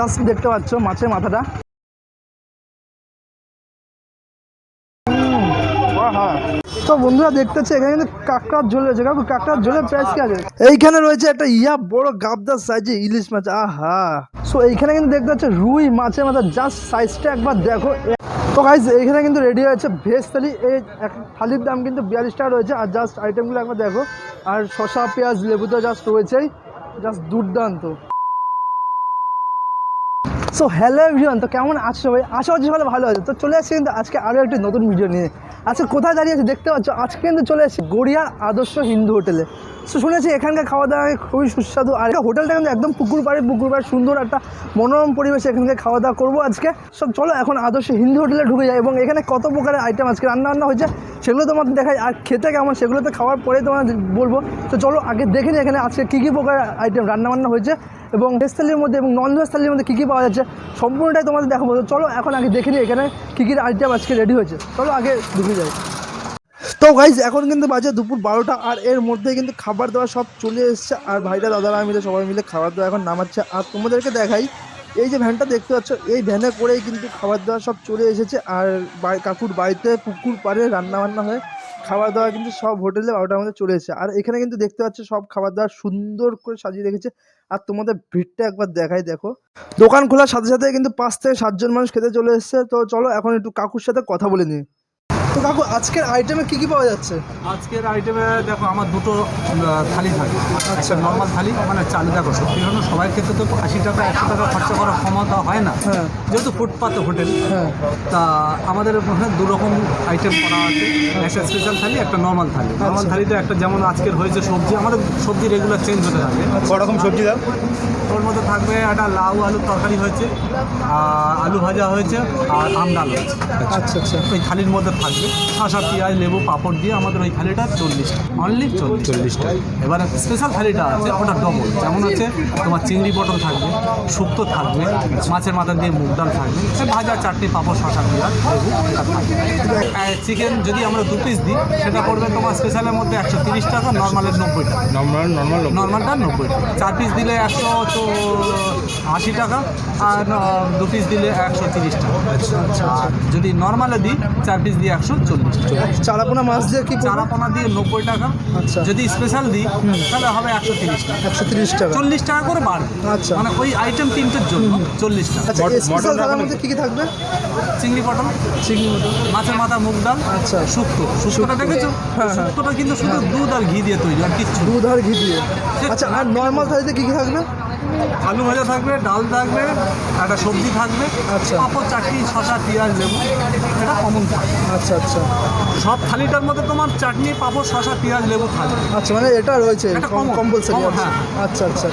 Just দেখতে পাচ্ছ, মাছের মাথাটা। তো বন্ধুরা দেখতেছে, এখানে কিন্তু কাঁকড়ার ঝোল রয়েছে। কাকু, কাঁকড়ার ঝোলের প্রাইস কি আছে? এইখানে রয়েছে একটা ইয়া বড় গাবদার সাইজে ইলিশ মাছ। আহা! সো এইখানে কিন্তু দেখতে পাচ্ছ, রুই মাছের মাথা। জাস্ট সাইজটা একবার দেখো। তো গাইজ এইখানে কিন্তু রেডি হয়েছে ভেজ থালি। এই এক থালির দাম কিন্তু বিয়াল্লিশ টাকা রয়েছে। আর জাস্ট আইটেমগুলো একবার দেখো। আর শসা, পেঁয়াজ, লেবু তো জাস্ট রয়েছেই। জাস্ট দুর্দান্ত। সো হ্যালো এভরিওয়ান তো কেমন আছো ভাই আশা করছি ভালো ভালো আছে। তো চলে আসছি কিন্তু আজকে আরও একটি নতুন ভিডিও নিয়ে। আজকে কোথায় দাঁড়িয়ে আছে দেখতে পাচ্ছ? আজকে কিন্তু চলে এসেছি গড়িয়ার আদর্শ হিন্দু হোটেলে সো শুনেছি এখানকার খাওয়া দাওয়া খুবই সুস্বাদু। আর হোটেলটা কিন্তু একদম পুকুর পাড়ে পুকুর পাড়ে সুন্দর একটা মনোরম পরিবেশে এখানকার খাওয়া দাওয়া করব আজকে। সব চলো এখন আদর্শ হিন্দু হোটেলে ঢুকে যায় এবং এখানে কত প্রকারের আইটেম আজকে রান্না বান্না হয়েছে। সেগুলো তোমাদের দেখাই আর খেতে কেমন, সেগুলো তো খাওয়ার পরেই তোমার বলব। তো চলো আগে দেখে নিই এখানে আজকে কী কী প্রকার আইটেম রান্নাবান্না হয়েছে এবং ভেজ থালির মধ্যে এবং নন ভেজ থালির মধ্যে কী কী পাওয়া যাচ্ছে, সম্পূর্ণটাই তোমাদের দেখাবো। তো চলো এখন আগে দেখে নিই এখানে কী কী আইটেম আজকে রেডি হয়েছে। চলো আগে ঢুকে যাই। তো গাইজ এখন কিন্তু বাজে দুপুর বারোটা আর এর মধ্যে কিন্তু খাবার দাবার সব চলে এসছে। আর ভাইরা, দাদারা মিলে সবাই মিলে খাবার দাবার এখন নামাচ্ছে। আর তোমাদেরকে দেখাই এই যে ভ্যানটা দেখতে পাচ্ছ, এই ভ্যানে করেই কিন্তু খাবার দাবার সব চলে এসেছে। আর কাকুর বাড়িতে পুকুর পাড়ে রান্না বান্না হয়ে খাবার দাবার কিন্তু সব হোটেলে বারোটার মধ্যে চলে এসেছে। আর এখানে কিন্তু দেখতে পাচ্ছ, সব খাবার দাবার সুন্দর করে সাজিয়ে রেখেছে। আর তোমাদের ভিড়টা একবার দেখাই, দেখো। দোকান খোলার সাথে সাথে কিন্তু পাঁচ থেকে সাতজন মানুষ খেতে চলে এসছে। তো চলো এখন একটু কাকুর সাথে কথা বলে নিই। তো কাকু আজকের আইটেমে কি কি পাওয়া যাচ্ছে? আজকের আইটেমে দেখো আমার দুটো থালি থাকে। আচ্ছা নর্মাল থালি মানে চালু দেখো সত্যি জন্য সবাই ক্ষেত্রে তো আশি টাকা একশো টাকা খরচা করার ক্ষমতা হয় না। হ্যাঁ। যেহেতু ফুটপাতে হোটেল হ্যাঁ। তা আমাদের ওখানে দু রকম আইটেম করা আছে। একটা স্পেশাল থালি একটা নর্মাল থালি। নর্মাল আচ্ছা। থালিতে একটা যেমন আজকের হয়েছে সবজি আমাদের সবজি রেগুলার চেঞ্জ হতে থাকে। রকম সবজি দাও ওর মধ্যে থাকবে একটা লাউ আলুর তরকারি হয়েছে আর আলু ভাজা হয়েছে আর আম ডাল হয়েছে। আচ্ছা আচ্ছা। ওই থালির মধ্যে থাকবে শসা পেঁয়াজ লেবু পাঁপড় দিয়ে আমাদের ওই থালিটা চল্লিশ অনলি চল্লিশ। চল্লিশটা। এবার স্পেশাল থালিটা আছে ওটা ডবল যেমন হচ্ছে তোমার চিংড়ি পটল থাকবে শুক্তো থাকবে মাছের মাথা দিয়ে মুগ ডাল থাকবে ভাজা চাটনি পাঁপড় শসা পেঁয়াজ লেবু চিকেন যদি আমরা দু পিস দিই সেটা পড়বে তোমার স্পেশালের মধ্যে একশো তিরিশ টাকা নর্মালের নব্বই টাকা। নর্মাল নর্মাল নর্মালটা নব্বই টাকা। চার পিস দিলে একশো তো আশি টাকা আর দু পিস দিলে একশো তিরিশ টাকা। আর যদি নর্মালে দিই চার পিস দিয়ে একশো চল্লিশ চারাপোনা মাছ দিয়ে কি চারাপোনা দিয়ে নব্বই টাকা। আচ্ছা। যদি স্পেশাল দিই তাহলে হবে একশো তিরিশ টাকা। একশো তিরিশ টাকা। চল্লিশ টাকা করে বাড়বে। আচ্ছা। মানে ওই আইটেম তিনটের জন্য চল্লিশ টাকা। আচ্ছা স্পেশাল মটন মধ্যে কি কি থাকবে? চিংড়ি পটল। চিংড়ি মটন মাছের মাথা মুগ ডাল আচ্ছা। শুক্তো। শুক্তোটা দেখেছ? হ্যাঁ, হ্যাঁ। শুক্তোটা কিন্তু শুধু দুধ আর ঘি দিয়ে তৈরি আর কিচ্ছু দুধ আর ঘি দিয়ে। আচ্ছা আর নর্মাল থালিতে কি কি থাকবে? আলু ভাজা থাকবে ডাল থাকবে একটা সবজি থাকবে আচ্ছা। পাঁপড় চাটনি শসা পেঁয়াজ লেবু এটা কমন থাকবে আচ্ছা আচ্ছা সব থালিটার মধ্যে তোমার চাটনি পাঁপড় শসা পেঁয়াজ লেবু থাকবে আচ্ছা মানে এটা রয়েছে কম্পালসারি হ্যাঁ। আচ্ছা আচ্ছা।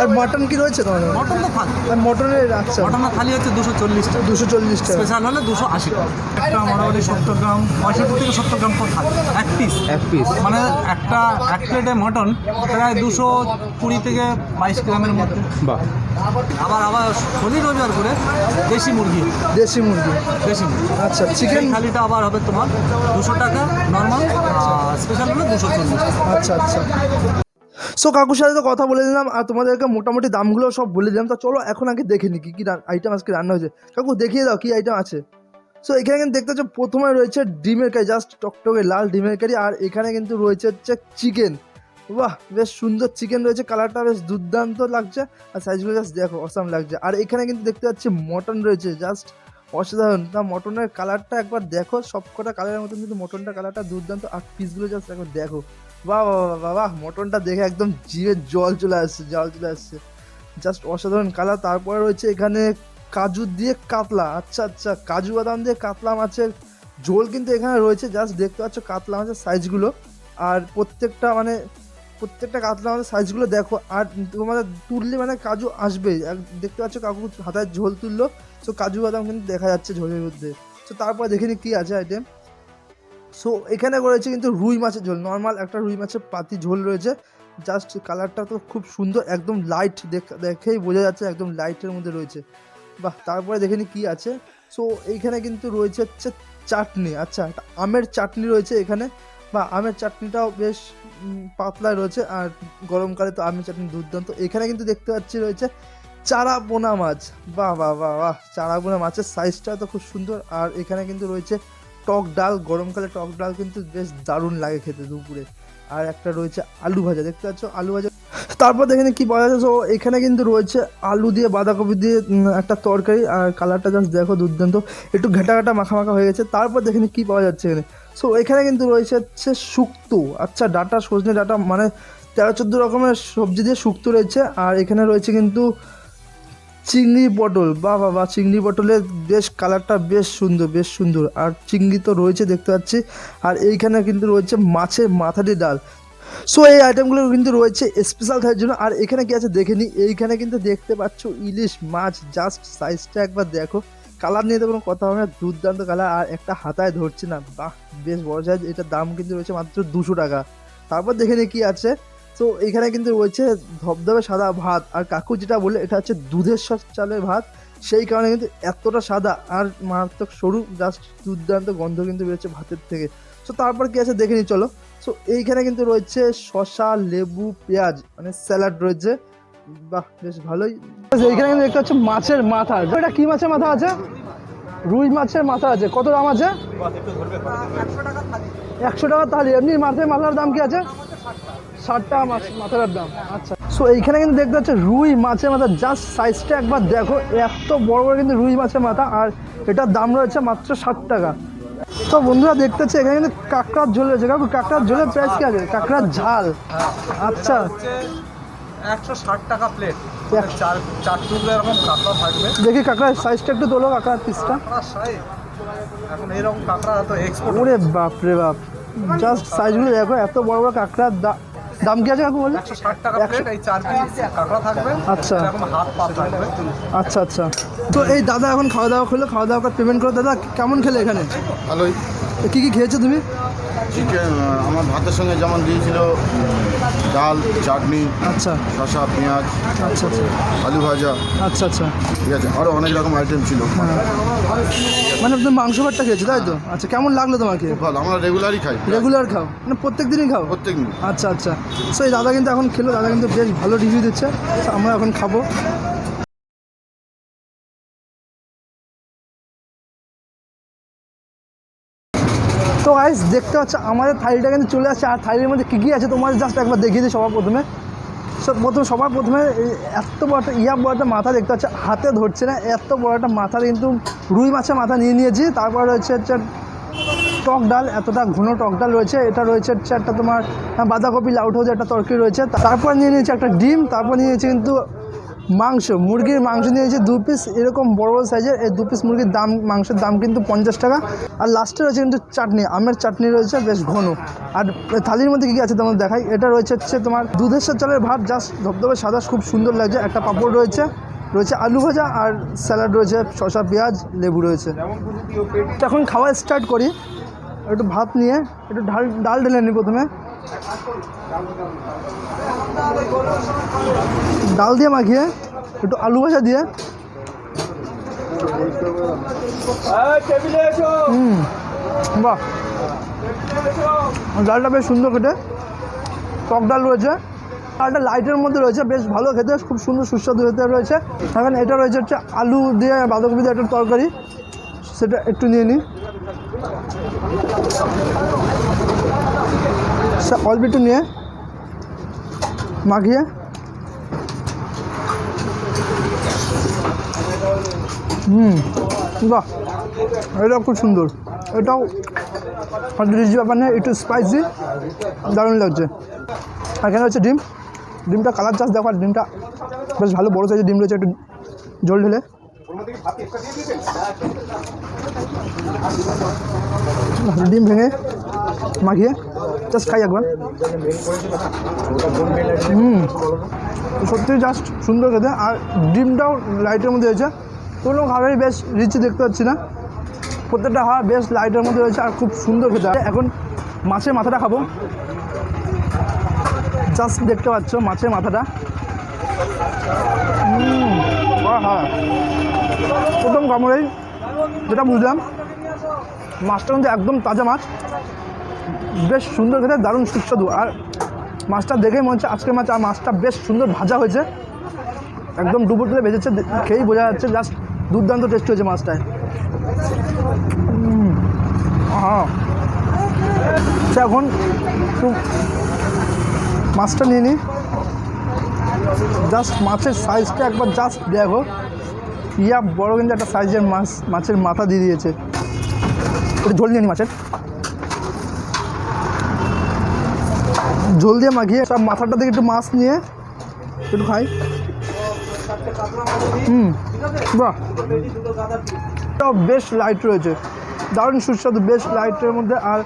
আর মটন কি রয়েছে তোমার মটন তো থাকবে আর মটনের আচ্ছা। মটনের থালি হচ্ছে দুশো চল্লিশটা। দুশো চল্লিশটা। টাকা স্পেশাল হলে দুশো আশি। টাকা একটা মোটামুটি সত্তর গ্রাম পঁয়ষট্টি থেকে সত্তর গ্রাম করে থাকবে এক পিস এক পিস মানে একটা এক প্লেটে মটন প্রায় দুশো কুড়ি থেকে বাইশ গ্রামের মধ্যে। বাহ। আবার আবার শনি রোজগার করে দেশি মুরগি। দেশি মুরগি। দেশি মুরগি। আচ্ছা চিকেন থালিটা আবার হবে তোমার দুশো টাকা নর্মাল স্পেশাল হলে দুশো চল্লিশ আচ্ছা আচ্ছা। সো কাকুর সাথে তো কথা বলে দিলাম আর তোমাদেরকে মোটামুটি দামগুলো সব বলে দিলাম। তো চলো এখন আগে দেখে নি কী কী আইটেম আজকে রান্না হয়েছে। কাকু দেখিয়ে দাও কী আইটেম আছে। সো এখানে কিন্তু দেখতে পাচ্ছ প্রথমে রয়েছে ডিমের কারি জাস্ট টকটকে লাল ডিমের কারি আর এখানে কিন্তু রয়েছে হচ্ছে চিকেন বাহ, বেশ সুন্দর চিকেন রয়েছে কালারটা বেশ দুর্দান্ত লাগছে। আর সাইজগুলো জাস্ট দেখো অসাম লাগছে। আর এখানে কিন্তু দেখতে পাচ্ছি মটন রয়েছে জাস্ট অসাধারণ। তা মটনের কালারটা একবার দেখো সব কটা কালারের মতন কিন্তু মটনটা কালারটা দুর্দান্ত। আর পিসগুলো জাস্ট একবার দেখো। বাহ বাহ বাহ মটনটা দেখে একদম জিভে জল চলে আসছে, জল চলে আসছে। জাস্ট অসাধারণ কালার তারপরে রয়েছে এখানে কাজু দিয়ে কাতলা। আচ্ছা আচ্ছা কাজু বাদাম দিয়ে কাতলা মাছের ঝোল কিন্তু এখানে রয়েছে। জাস্ট দেখতে পাচ্ছ কাতলা মাছের সাইজগুলো আর প্রত্যেকটা মানে প্রত্যেকটা কাতলা আমাদের সাইজগুলো দেখো। আর তোমাদের তুললে মানে কাজু আসবেই এক- দেখতে পাচ্ছ কাকু হাতায় ঝোল তুললো। সো কাজু বাদাম কিন্তু দেখা যাচ্ছে ঝোলের মধ্যে। সো তারপর দেখে নি কী আছে আইটেম সো এখানে রয়েছে কিন্তু রুই মাছের ঝোল। নর্মাল একটা রুই মাছের পাতি ঝোল রয়েছে। জাস্ট কালারটা তো খুব সুন্দর, একদম লাইট দেখেই বোঝা যাচ্ছে একদম লাইটের মধ্যে রয়েছে। বাহ, তারপরে দেখে নি কী আছে। সো এইখানে কিন্তু রয়েছে হচ্ছে চাটনি। আচ্ছা আমের চাটনি রয়েছে এখানে। বা আমের চাটনিটাও বেশ পাতলা রয়েছে আর গরমকালে তো আমের চাটনি দুর্দান্ত। এখানে কিন্তু দেখতে পাচ্ছি রয়েছে চারা বোনা মাছ। বাহ বাহ বাহ বাহ, চারা বোনা মাছের সাইজটা তো খুব সুন্দর। আর এখানে কিন্তু রয়েছে টক ডাল, গরমকালে টক ডাল কিন্তু বেশ দারুণ লাগে খেতে দুপুরে। আর একটা রয়েছে আলু ভাজা, দেখতে পাচ্ছ? আলু ভাজা। তারপর দেখেন কি পাওয়া যাচ্ছে এখানে কিন্তু রয়েছে আলু দিয়ে বাঁধাকপি দিয়ে একটা তরকারি। আর কালারটা জাস্ট দেখো দুর্দান্ত। একটু ঘেটা ঘেটা মাখা মাখা হয়ে গেছে। তারপর দেখেন কি পাওয়া যাচ্ছে এখানে? সো এখানে কিন্তু রয়েছে হচ্ছে শুক্তো। আচ্ছা ডাটা, সজনে ডাটা মানে তেরো, চোদ্দ রকমের সবজি দিয়ে শুক্তো রয়েছে। আর এখানে রয়েছে কিন্তু চিংড়ি পটল। বা বাবা চিংড়ি পটলের বেশ কালারটা বেশ সুন্দর বেশ সুন্দর। আর চিংড়ি তো রয়েছে, দেখতে পাচ্ছি। আর এইখানে কিন্তু রয়েছে মাছের মাথাটি ডাল। সো এই আইটেমগুলো কিন্তু রয়েছে স্পেশাল খাওয়ার জন্য। আর এখানে কি আছে দেখে নিই এইখানে কিন্তু দেখতে পাচ্ছ ইলিশ মাছ। জাস্ট সাইজটা একবার দেখো। কালার নিয়ে তো কোনো কথা হবে না, দুর্দান্ত কালার, আর একটা হাতায় ধরছে না। বাহ, বেশ বড় সাইজ এটার দাম কিন্তু রয়েছে মাত্র দুশো টাকা। তারপর দেখে নিই কী আছে। তো এখানে কিন্তু রয়েছে ধবধবে সাদা ভাত, আর কাকু যেটা বলে এটা হচ্ছে দুধের সা- চালের ভাত। সেই কারণে কিন্তু এতটা সাদা, আর মারাত্মক সরু জাস্ট দুর্দান্ত গন্ধ কিন্তু বেরোচ্ছে ভাতের থেকে। সো তারপর কী আছে দেখে নিই চলো। সো এইখানে কিন্তু রয়েছে শসা, লেবু, পেঁয়াজ মানে স্যালাড রয়েছে। বাহ, বেশ ভালোই। এইখানে কিন্তু দেখতে মাছের এটা মাছের মাথা আছে? রুই মাছের মাথা আছে। কত দাম আছে? একশো টাকা এমনি মাছের মাথার দাম আছে? মাছ দাম। আচ্ছা। সো এইখানে কিন্তু দেখতে রুই মাছের মাথা। জাস্ট সাইজটা একবার দেখো। এত বড় বড় কিন্তু রুই মাছের মাথা। আর এটার দাম রয়েছে মাত্র ষাট টাকা। তো বন্ধুরা, দেখতে এখানে কিন্তু কাঁকড়ার ঝোল রয়েছে। কাকু, কাঁকড়ার ঝোলের প্রাইস কি আছে? কাঁকড়ার ঝাল। আচ্ছা। একশো ষাট টাকা প্লেট চার চার টুকরো এরকম কাঁকড়া থাকবে। দেখি কাঁকড়ার সাইজটা একটু তোলো কাঁকড়ার পিসটা সাইজ এখন এরকম কাঁকড়া তো এক্সপোর্ট ওরে বাপ। রে বাপ জাস্ট সাইজগুলো দেখো এত বড় বড় কাঁকড়ার দা- দাম কি আছে কাকু বলে? একশো ষাট টাকা প্লেট এই চার পিস কাঁকড়া থাকবে। আচ্ছা। এরকম হাত পা থাকবে। আচ্ছা আচ্ছা। তো এই দাদা এখন খাওয়া দাওয়া করল খাওয়া দাওয়া করে পেমেন্ট করো। দাদা কেমন খেলে এখানে? ভালোই। কি কি খেয়েছো তুমি? চিকেন আমার ভাতের সঙ্গে যেমন দিয়েছিল ডাল চাটনি আচ্ছা। শসা পেঁয়াজ আচ্ছা আচ্ছা। আলু ভাজা। আচ্ছা আচ্ছা। ঠিক আছে আরও অনেক রকম আইটেম ছিল। হ্যাঁ। মানে তুমি মাংস ভাতটা খেয়েছো তাই তো? আচ্ছা কেমন লাগল তোমাকে? ভালো আমরা রেগুলারই খাই। রেগুলার খাও? মানে প্রত্যেক দিনই খাও? প্রত্যেক দিন আচ্ছা আচ্ছা। সো এই দাদা কিন্তু এখন খেলো দাদা কিন্তু বেশ ভালো রিভিউ দিচ্ছে। আমরা এখন খাব। গাইস দেখতে পাচ্ছ, আমাদের থালিটা কিন্তু চলে আসছে। আর থালির মধ্যে কী কী আছে তোমার জাস্ট একবার দেখিয়ে দিই সবার প্রথমে। প্রথম, সবার প্রথমে এত বড় একটা ইয়া বড় একটা মাথা দেখতে পাচ্ছ, হাতে ধরছে না, এত বড় একটা মাথা কিন্তু রুই মাছের মাথা নিয়ে নিয়েছি। তারপর রয়েছে হচ্ছে টক ডাল, এতটা ঘন টক ডাল রয়েছে। এটা রয়েছে হচ্ছে একটা তোমার বাঁধাকপি লাউট হাউস একটা তরকারি রয়েছে। তারপর নিয়ে নিয়েছি একটা ডিম, তারপর নিয়ে নিয়েছি কিন্তু মাংস, মুরগির মাংস নিয়েছে দু পিস এরকম বড় বড় সাইজের এই দু পিস মুরগির দাম, মাংসের দাম কিন্তু পঞ্চাশ টাকা। আর লাস্টে রয়েছে কিন্তু চাটনি, আমের চাটনি রয়েছে, বেশ ঘন। আর থালির মধ্যে কী কী আছে তোমার দেখাই? এটা রয়েছে হচ্ছে তোমার দুধের সাথে চালের ভাত জাস্ট ধবধবে সাদা, খুব সুন্দর লাগছে। একটা পাঁপড় রয়েছে রয়েছে আলু ভাজা আর স্যালাড রয়েছে, শসা, পেঁয়াজ, লেবু রয়েছে। এখন খাওয়া স্টার্ট করি। একটু ভাত নিয়ে, একটু ডাল ডাল ঢেলে নিই প্রথমে। ডাল দিয়ে মাখিয়ে একটু আলু ভাজা দিয়ে। হুম বাহ। ডালটা বেশ সুন্দর খেতে। টক ডাল রয়েছে। ডালটা লাইটের মধ্যে রয়েছে বেশ ভালো খেতে খুব সুন্দর সুস্বাদু খেতে রয়েছে। এখন এটা রয়েছে হচ্ছে আলু দিয়ে বাঁধাকপি দিয়ে একটা তরকারি। সেটা একটু নিয়ে নিই। অল্প একটু নিয়ে। মাখিয়ে হুম, বাহ, এটাও খুব সুন্দর। এটাও রিচ ব্যাপার নেই একটু স্পাইসি দারুণ লাগছে। এখানে হচ্ছে ডিম। ডিমটা কালার চাষ দেখো ডিমটা বেশ ভালো, বড়ো সাইজের ডিম রয়েছে, একটু জল ঢেলে। ডিম ভেঙে মাখিয়ে জাস্ট খাই একবার হুম। সত্যি জাস্ট সুন্দর খেতে। আর ডিমটাও লাইটের মধ্যে হয়েছে কোনো খাবারই বেশ রিচি দেখতে পাচ্ছি না। প্রত্যেকটা খাবার বেশ লাইটের মধ্যে রয়েছে আর খুব সুন্দর খেতে। এখন মাছের মাথাটা খাব। জাস্ট দেখতে পাচ্ছ মাছের মাথাটা। হ্যাঁ। প্রথম কামড়েই যেটা বুঝলাম, মাছটা কিন্তু একদম তাজা মাছ। বেশ সুন্দর খেতে, দারুণ সুস্বাদু। আর মাছটা দেখেই মনে হচ্ছে আজকের মাছ, আর মাছটা বেশ সুন্দর ভাজা হয়েছে। একদম ডুবো তুলে ভেজেছে, খেয়েই বোঝা যাচ্ছে জাস্ট দুর্দান্ত টেস্ট হয়েছে মাছটায়। হ্যাঁ আচ্ছা এখন মাছটা নিয়ে নিই জাস্ট মাছের সাইজটা একবার জাস্ট দেখো। ইয়া বড় কিন্তু একটা সাইজের মাছ, মাছের মাথা দিয়ে দিয়েছে। একটু ঝোল নিয়ে নি মাছের। ঝোল দিয়ে মাখিয়ে সব মাথাটা থেকে একটু মাছ নিয়ে একটু খাই। হুম, বাহ। বেশ লাইট রয়েছে। দারুণ সুস্বাদু, বেশ লাইটের মধ্যে। আর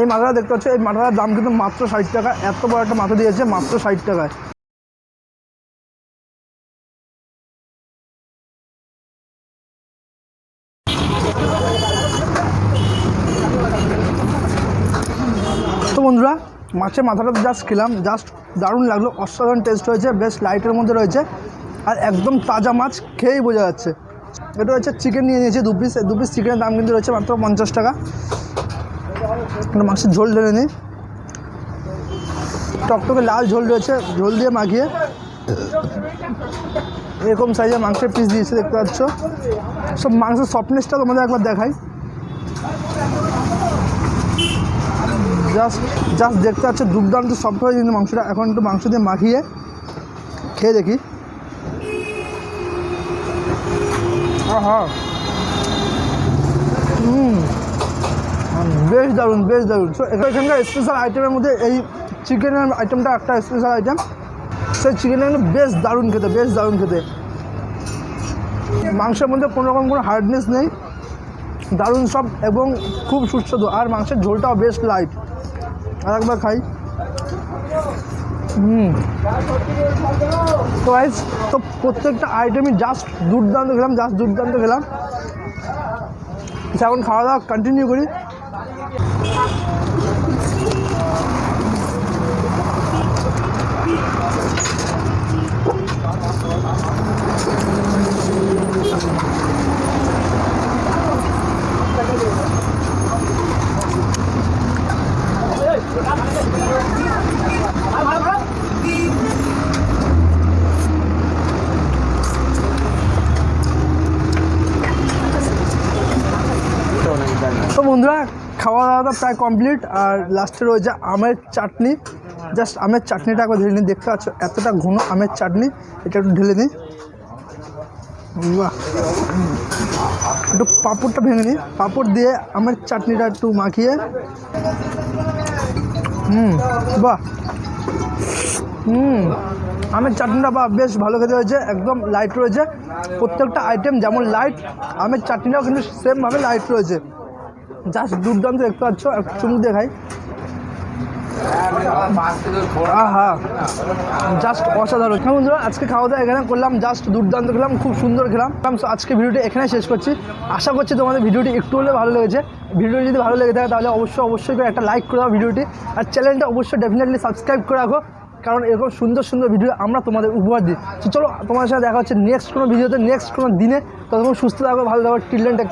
এই মাথাটা দেখতে পাচ্ছ, এই মাথাটার দাম কিন্তু মাত্র ষাট টাকা। এত বড় একটা মাথা দিয়েছে মাত্র ষাট টাকায়। মাছের মাথাটা জাস্ট খেলাম জাস্ট দারুণ লাগল, অসাধারণ টেস্ট হয়েছে বেশ লাইটের মধ্যে রয়েছে, আর একদম তাজা মাছ খেয়েই বোঝা যাচ্ছে। এটা হচ্ছে চিকেন নিয়ে নিয়েছি, দু পিস দু পিস চিকেনের দাম কিন্তু রয়েছে মাত্র পঞ্চাশ টাকা। মাছের ঝোল ঢেলে নিই। টকটকে লাল ঝোল রয়েছে, ঝোল দিয়ে মাখিয়ে। এরকম সাইজের মাংসের পিস দিয়েছে, দেখতে পাচ্ছ। সব মাংসের সফটনেসটা তোমাদের একবার দেখাই। জাস্ট জাস্ট দেখতে পাচ্ছ, দুর্দান্ত সফট হয়ে কিন্তু মাংসটা। এখন একটু মাংস দিয়ে মাখিয়ে খেয়ে দেখি। হুম। বেশ দারুণ বেশ দারুণ। সো এখানকার স্পেশাল আইটেমের মধ্যে এই চিকেনের আইটেমটা একটা স্পেশাল আইটেম সেই চিকেনটা কিন্তু বেশ দারুণ খেতে, বেশ দারুণ খেতে। মাংসের মধ্যে কোনো রকম কোনো হার্ডনেস নেই। দারুণ সব এবং খুব সুস্বাদু। আর মাংসের ঝোলটাও বেশ লাইট আর একবার খাই। হুম। তো গাইজ তো প্রত্যেকটা আইটেমই জাস্ট দুর্দান্ত খেলাম জাস্ট দুর্দান্ত খেলাম। আচ্ছা, এখন খাওয়া দাওয়া কন্টিনিউ করি তো বন্ধুরা খাওয়া প্রায় কমপ্লিট আর লাস্টে রয়েছে আমের চাটনি। জাস্ট আমের চাটনিটা একবার ঢেলে নিই। দেখতে পাচ্ছ, এতটা ঘন আমের চাটনি। এটা একটু ঢেলে নিই। একটু পাঁপড়টা ভেঙে নিই। পাঁপড় দিয়ে আমের চাটনিটা একটু মাখিয়ে। হুম, বাহ। হুম, আমের চাটনিটা বা বেশ ভালো খেতে হয়েছে। একদম লাইট রয়েছে। প্রত্যেকটা আইটেম যেমন লাইট আমের চাটনিটাও কিন্তু সেমভাবে লাইট রয়েছে। জাস্ট দুর্দান্ত দেখতে পাচ্ছ একটু চুমুক দিয়ে খাই আহা, জাস্ট অসাধারণ। হ্যাঁ বন্ধুরা, আজকে খাওয়া দাওয়া এখানে করলাম, জাস্ট দুর্দান্ত খেলাম, খুব সুন্দর খেলাম। আজকে ভিডিওটি এখানে শেষ করছি। আশা করছি তোমাদের ভিডিওটি একটু হলে ভালো লেগেছে। ভিডিওটি যদি ভালো লেগে থাকে, তাহলে অবশ্যই অবশ্যই করে একটা লাইক করে দাও ভিডিওটি। আর চ্যানেলটা অবশ্যই ডেফিনেটলি সাবস্ক্রাইব করে রাখো, কারণ এরকম সুন্দর সুন্দর ভিডিও আমরা তোমাদের উপহার দিই। তো চলো, তোমাদের সাথে দেখা হচ্ছে নেক্সট কোনো ভিডিওতে নেক্সট কোনো দিনে। ততক্ষণ সুস্থ থাকো, ভালো থাকো টিল টেক